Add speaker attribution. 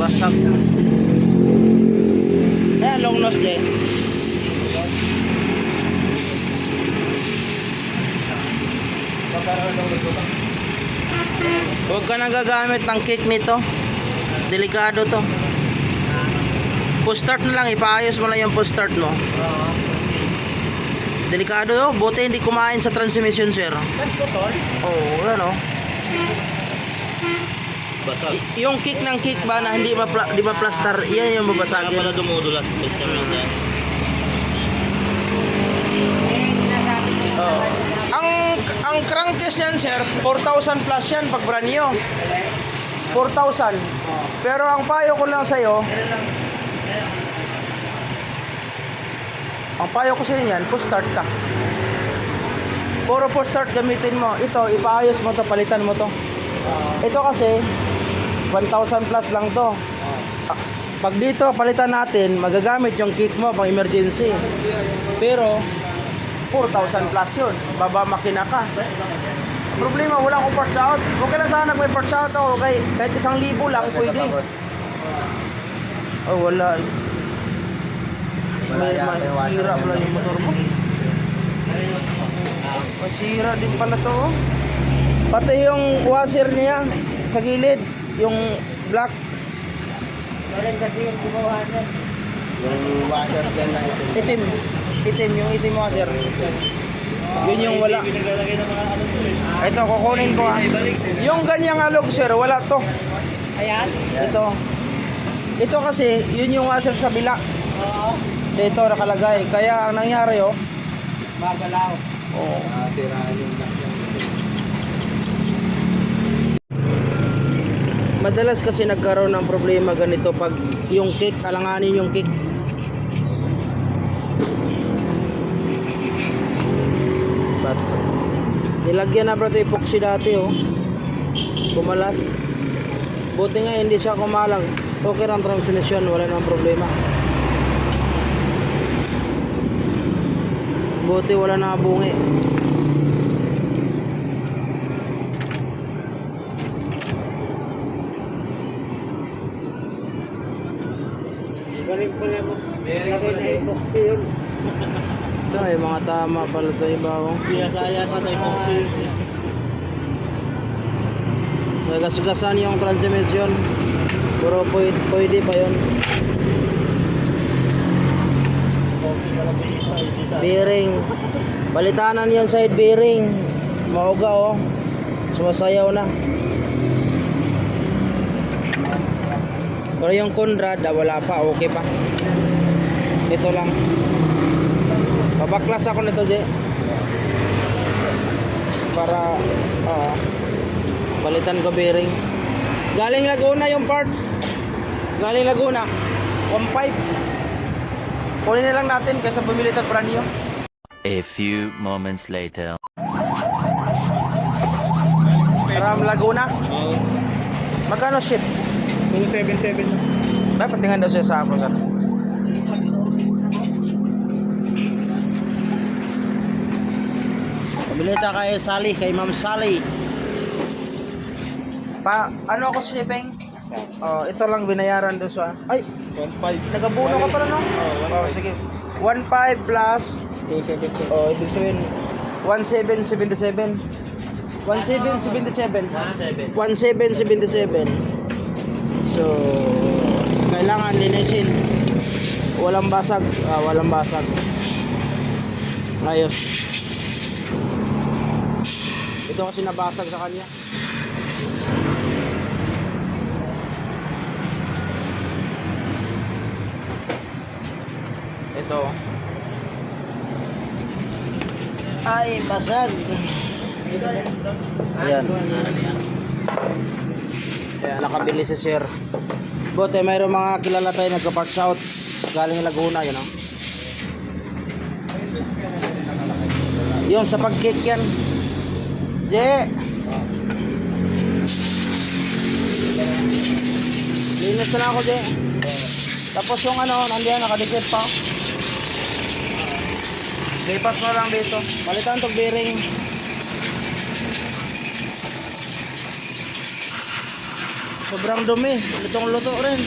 Speaker 1: Basag. Ayan, long nose dyan. Huwag ka nang gagamit ng kick nito. Delikado to. Push start na lang, ipaayos mo lang yung push start mo. Delikado yun, buti hindi kumain sa transmission sir. Oo, oh, ano.
Speaker 2: Basag.
Speaker 1: Y- yung kick ng kick ba na hindi mapla, di ba plaster, yan yung
Speaker 2: Kaya
Speaker 1: babasagin.
Speaker 2: pala dumudulas. Ito minsan.
Speaker 1: Oo. Ang ang crankcase yan sir, 4,000 plus yan pag brand new. 4,000. Pero ang payo ko lang sa'yo, ang payo ko sa'yo yan, push start ka. Puro push start gamitin mo. Ito, ipaayos mo to, palitan mo to. Ito kasi, 1,000 plus lang to. Pag dito, palitan natin, magagamit yung kick mo pang emergency. Pero, 4,000 plus yun. Baba makina ka. Problema, wala akong parts out. Okay lang sana kung may parts out ako. Okay, kahit isang libo lang, pwede. Oh, wala. May, may sira pala yung motor mo. Masira din pala to. oh. Pati yung washer niya sa gilid, yung black.
Speaker 2: Yung washer dyan na ito.
Speaker 1: Itim. Itim, yung itim washer. Yun yung wala.
Speaker 2: Pinaglalagay ng mga ano to eh.
Speaker 1: Ito, kukunin ko ah. Yung ganyang alog, sir, wala to.
Speaker 3: Ayan.
Speaker 1: Ito. Ito kasi, yun yung washer sa kabila.
Speaker 3: Oo.
Speaker 1: Dito nakalagay. Kaya ang nangyari, oh.
Speaker 3: Magalaw.
Speaker 1: oh
Speaker 2: Ah, siraan yung black yan.
Speaker 1: Madalas kasi nagkaroon ng problema ganito pag yung kick, alanganin yung kick. Bas. Nilagyan na bro epoxy dati, oh. Kumalas. Buti nga hindi siya kumalang. Okay lang transmission, wala nang problema. Buti wala na bungi.
Speaker 3: Pala mo. Galing na epoxy yun.
Speaker 1: Ito ay mga tama pala ito ibaw.
Speaker 2: Kaya pa sa epoxy.
Speaker 1: Nagasgasan yung transmission. Pero pwede, pwede pa yun. Bearing. Balitanan yung side bearing. Mauga oh. Sumasayaw na. Pero yung Conrad, ah, wala pa. Okay pa. Ito lang. Babaklas ako nito, Je. Para, ah, balitan ko bearing. Galing Laguna yung parts. Galing Laguna. 1.5. Kunin na lang natin kaysa bumili ito brand new.
Speaker 4: A few moments later.
Speaker 1: From Laguna. Magkano ship?
Speaker 2: 277 na.
Speaker 1: Dapat tingnan daw siya sa ako, sir. Pabili tayo kay Sally, kay Ma'am Sally. Pa, ano ako shipping? Oh, ito lang binayaran doon sa... Ay,
Speaker 2: 1.5.
Speaker 1: nagabuno ka pala, no?
Speaker 2: Oo,
Speaker 1: Oh, sige. 1.5 plus...
Speaker 2: 277.
Speaker 1: Oh, ibig sabihin... 1777. 1777. 1777. So, kailangan linisin. Walang basag. Ah, walang basag. Ayos. Ito kasi nabasag sa kanya. Ito. Ay, basag. Ayan. Kaya nakabili si sir. Bote, mayroong mga kilala tayo nagka-parts out. Galing Laguna, yun o. Yung sa pag-kick yan. Je! Linis na ako, Je. Tapos yung ano, nandiyan, nakadikit pa. Lipas mo lang dito. Palitan tong bearing. Sobrang dumi. Lutong luto rin.